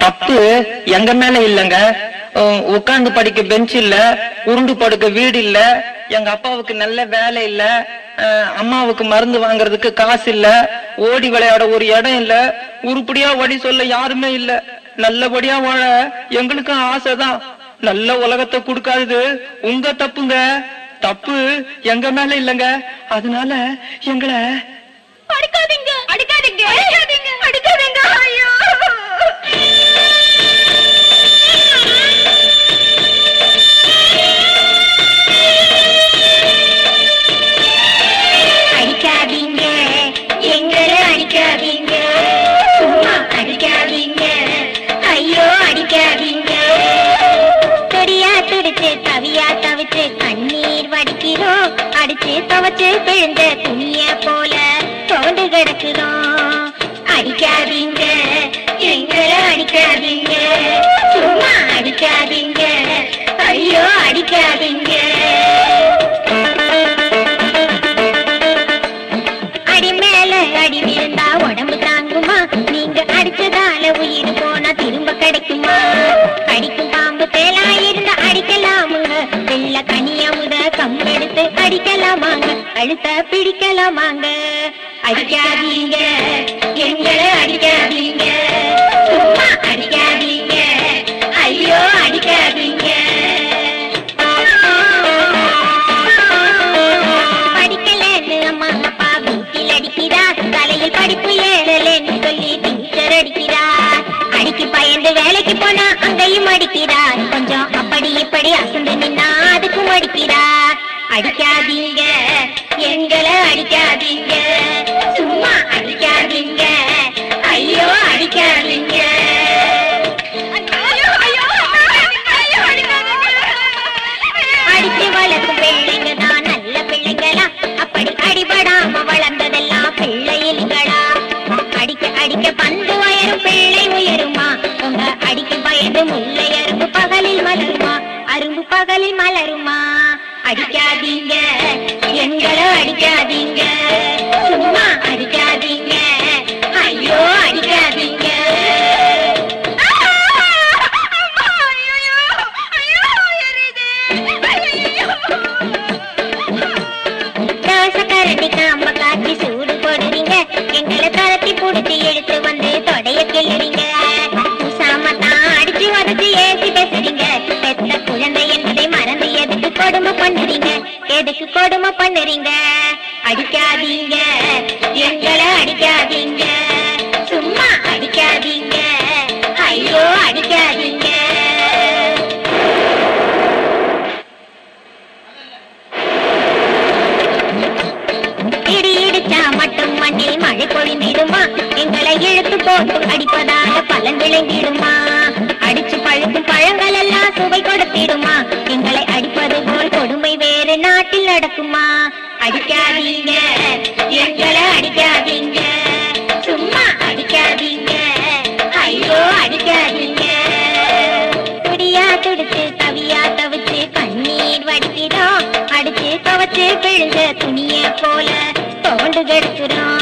தப்பு எங்க மேல இல்லங்க. உட்கார்ந்து படிக்க பெஞ்ச் இல்ல உருண்டு படுக்க வீடு இல்ல எங்க அப்பாவுக்கு நல்ல வேலை இல்ல அம்மாவுக்கு மருந்து வாங்குறதுக்கு காசு இல்ல ஓடி விளையாட ஒரு இடம் இல்ல உருப்படியா வழி சொல்ல யாருமே இல்ல. நல்லபடியா வாழ எங்களுக்கும் ஆசைதான் நல்ல உலகத்தை கொடுக்காதது உங்க தப்புங்க. தப்பு எங்க மேல இல்லங்க. அதனால எங்களை அடிக்காதீங்க. அடிக்காதீங்க. கண்ணீர் வடிக்கிறோம். அடிச்சு துவச்சு பிழுந்த துணிய போல தோண்டு கிடக்குறோம் அடிக்காதீங்க எங்களை அடிக்காதீங்க. சும்மா அடிக்காதீங்க ஐயோ அடிக்காதீங்க. அடி மேல அடி விழுந்தா உடம்பு தாங்குமா? நீங்க அடிச்சதால உயிர் அடிக்கலாமாங்க பிடிக்கலாமாங்க? அடிக்காதீங்க. எங்களை அடிக்காதீங்க. சும்மா அடிக்காதீங்க. ஐயோ அடிக்காதீங்க. படிக்கலன்னு அம்மா அப்பா வீட்டில் அடிக்கிறா தலையில் படிப்பு ஏறலன்னு சொல்லி டீச்சர் அடிக்கிறா அடிக்கு பயந்து வேலைக்கு போனா அங்கேயும் அடிக்கிறார். கொஞ்சம் அப்படி இப்படி அசந்து நின்னா அதுக்கும் அடிக்கிறார். அடிக்காதீங்க. அடிக்காதீங்க. சும்மா அடிக்காதீங்க. ஐயோ அடிக்காதீங்க. அடிச்சு வளர்க்கும் பிள்ளைங்க தான் நல்ல பிள்ளைங்களா. அப்படி அடிபடாம வளர்ந்ததெல்லாம் பிள்ளைகளா அடிக்க அடிக்க பந்து உயரும் பிள்ளை உயருமா? உங்க அடிக்க பயந்து முல்லை அரும்பு பகலில் மலருமா? அரும்பு பகலில் மலருமா? அடிக்காதீங்க. எங்களோ அடிக்காதீங்க. சும்மா பண்ணுறீங்க? அடிக்காதீங்க. எங்களை அடிக்காதீங்க. சும்மா அடிக்காதீங்க. ஐயோ அடிக்காதீங்க. இடிச்சா மட்டும் மண்ணில் மழை பொழிந்திடுமா எங்களை இழுத்து போட்டு அடிப்பதாக பலன் விளைந்திடுமா அடிக்காதீங்க. எங்களை அடிக்காதீங்க. சும்மா அடிக்காதீங்க. ஐயோ அடிக்காதீங்க. துடியா துடிச்சு தவியா தவிச்சு கண்ணீர் வடிக்கிறோம். அடிச்சு துவச்சு பிழுந்த துணிய போல தோண்டு கெடுக்கிறோம்